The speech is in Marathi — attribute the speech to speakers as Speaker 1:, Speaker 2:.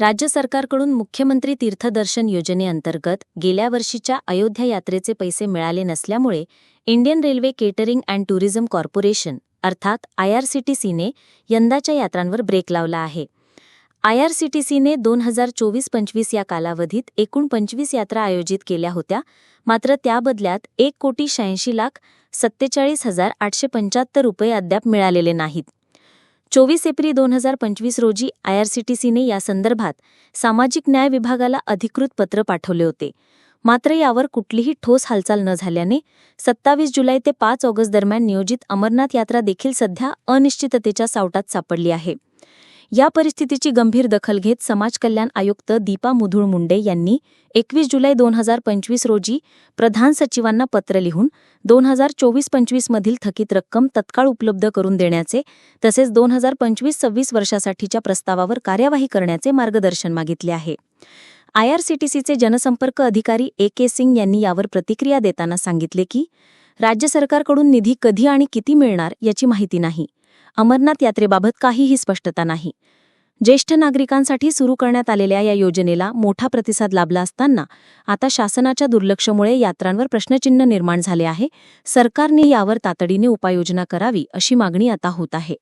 Speaker 1: राज्य सरकारकडून मुख्यमंत्री तीर्थदर्शन योजनेअंतर्गत गेल्या वर्षीच्या अयोध्या यात्रेचे पैसे मिळाले नसल्यामुळे Indian railway catering and tourism corporation अर्थात आयआरसीटीसीने यंदाच्या यात्रांवर ब्रेक लावला आहे. आयआरसीटीसीने दोन हजार चोवीस पंचवीस या कालावधीत एकूण पंचवीस यात्रा आयोजित केल्या होत्या. मात्र त्या बदल्यात एक कोटी शहाऐंशी लाख सत्तेचाळीस हजार आठशे पंच्याहत्तर रुपये अद्याप मिळालेले नाहीत. चोवीस एप्रिल दोन हजार पंचवीस रोजी आयआरसीटीसीने या संदर्भात सामाजिक न्याय विभागाला अधिकृत पत्र पाठवले होते. मात्र यावर कुठलीही ठोस हालचाल न झाल्याने सत्तावीस जुलै ते पाच ऑगस्ट दरम्यान नियोजित अमरनाथ यात्रा देखील सध्या अनिश्चिततेच्या सावटात सापडली आहे. या परिस्थितीची गंभीर दखल घेत समाज कल्याण आयुक्त दीपा मुधुळ मुंडे यांनी एकवीस जुलै दोन हजार पंचवीस रोजी प्रधान सचिवांना पत्र लिहून दोन हजार चोवीस पंचवीसमधील थकीत रक्कम तत्काळ उपलब्ध करून देण्याचे तसेच दोन हजार पंचवीस सव्वीस वर्षासाठीच्या प्रस्तावावर कार्यवाही करण्याचे मार्गदर्शन मागितले आहे. आयआरसीटीसीचे जनसंपर्क अधिकारी ए के सिंग यांनी यावर प्रतिक्रिया देताना सांगितले की राज्य सरकारकडून निधी कधी आणि किती मिळणार याची माहिती नाही. अमरनाथ यात्रेबाबत काहीही स्पष्टता नाही. ज्येष्ठ नागरिकांसाठी सुरू करण्यात आलेल्या या योजनेला मोठा प्रतिसाद लाभला असताना आता शासनाच्या दुर्लक्षमुळे यात्रांवर प्रश्नचिन्ह निर्माण झाले आहे. सरकारने यावर तातडीने उपाययोजना करावी अशी मागणी आता होत आहे.